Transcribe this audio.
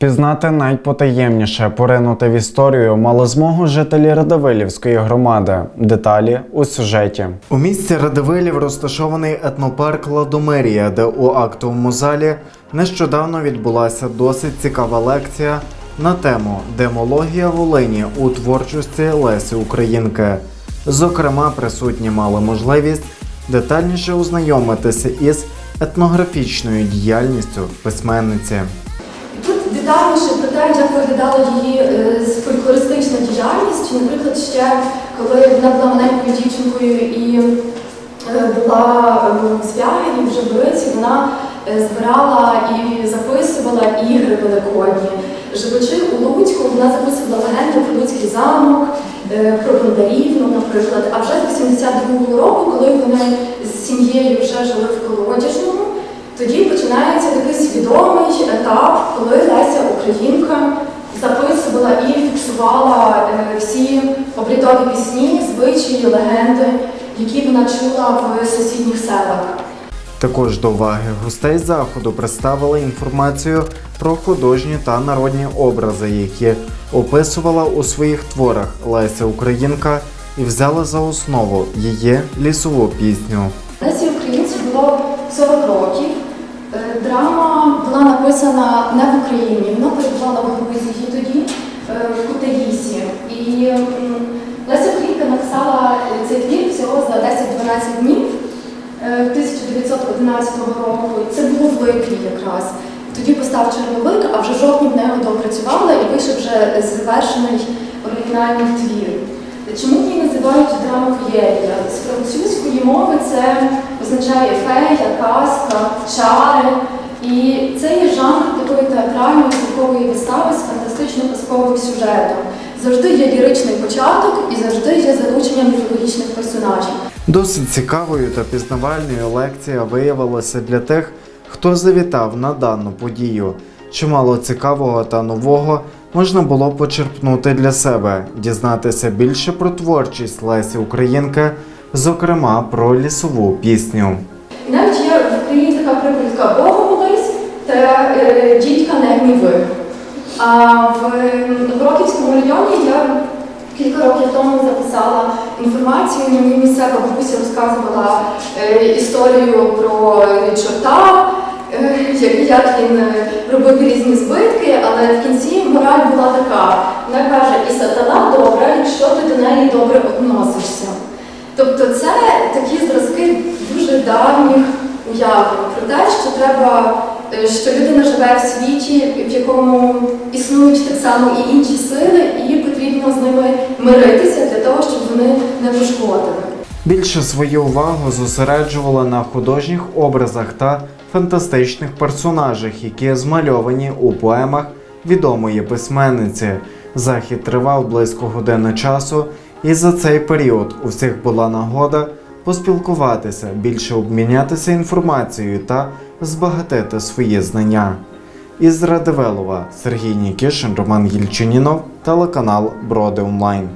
Пізнати найпотаємніше, поринути в історію мали змогу жителі Радивилівської громади. Деталі у сюжеті. У місті Радивилів розташований етнопарк Ладомерія, де у актовому залі нещодавно відбулася досить цікава лекція на тему Демологія Волині у творчості Лесі Українки. Зокрема, присутні мали можливість детальніше ознайомитися із етнографічною діяльністю письменниці. Детальніше про те, як виглядала її е, фольклористична діяльність. Наприклад, ще коли вона була маленькою дівчинкою і е, була е, в Звягелі, в Жебриці, вона е, збирала і записувала ігри великодні. Живучи у Луцьку, вона записувала легенди про Луцький замок, про Бондарівну, наприклад. А вже з 82-го року, коли вони з сім'єю вже жили в Колодяжному, тоді починається такий свідомий етап, Українка записувала і фіксувала е, всі обрядові пісні, звичаї, легенди, які вона чула в сусідніх селах. Також до уваги гостей заходу представили інформацію про художні та народні образи, які описувала у своїх творах Леся Українка і взяла за основу її лісову пісню. Лесі Українці було 40 років. Е, Драма була написана не в Україні, вона перебувала в Грузії тоді, е, в Кутаїсі. І Леся Українка написала цей твір всього за 10-12 днів е, 1911 року. Це було в липні якраз. Тоді постав черновик, а вже жовтні в нього допрацювала і вийшов вже завершений оригінальний твір. Чому її називають драма феєрія? З французької мови це означає фея, казка, чари. І це є жанр такої звукової вистави з фантастично-казковим сюжетом. Завжди є ліричний початок і завжди є залучення міфологічних персонажів. Досить цікавою та пізнавальною лекція виявилася для тих, хто завітав на дану подію. Чимало цікавого та нового можна було почерпнути для себе, дізнатися більше про творчість Лесі Українки, зокрема про лісову пісню. Навіть є в Україні така приповідка Бога молись та е, гніви. А в Горохівському районі я кілька років тому записала інформацію, мені місцева бабуся розказувала е, історію про чорта, е, як, він е, робив різні збитки, але в кінці мораль була така. Вона каже, і сатана добра, якщо ти до неї добре относишся. Тобто це такі зразки дуже давніх уявлень про те, що треба, е, що людина живе в світі, в якому існують так само і інші сили, і потрібно з ними миритися для того, щоб вони не пошкодили. Більше свою увагу зосереджувала на художніх образах та фантастичних персонажах, які змальовані у поемах відомої письменниці. Захід тривав близько години часу, і за цей період у всіх була нагода поспілкуватися, більше обмінятися інформацією та збагатити свої знання. Із Радивелова Сергій Нікішин, Роман Гільчинінов, телеканал Броди Онлайн.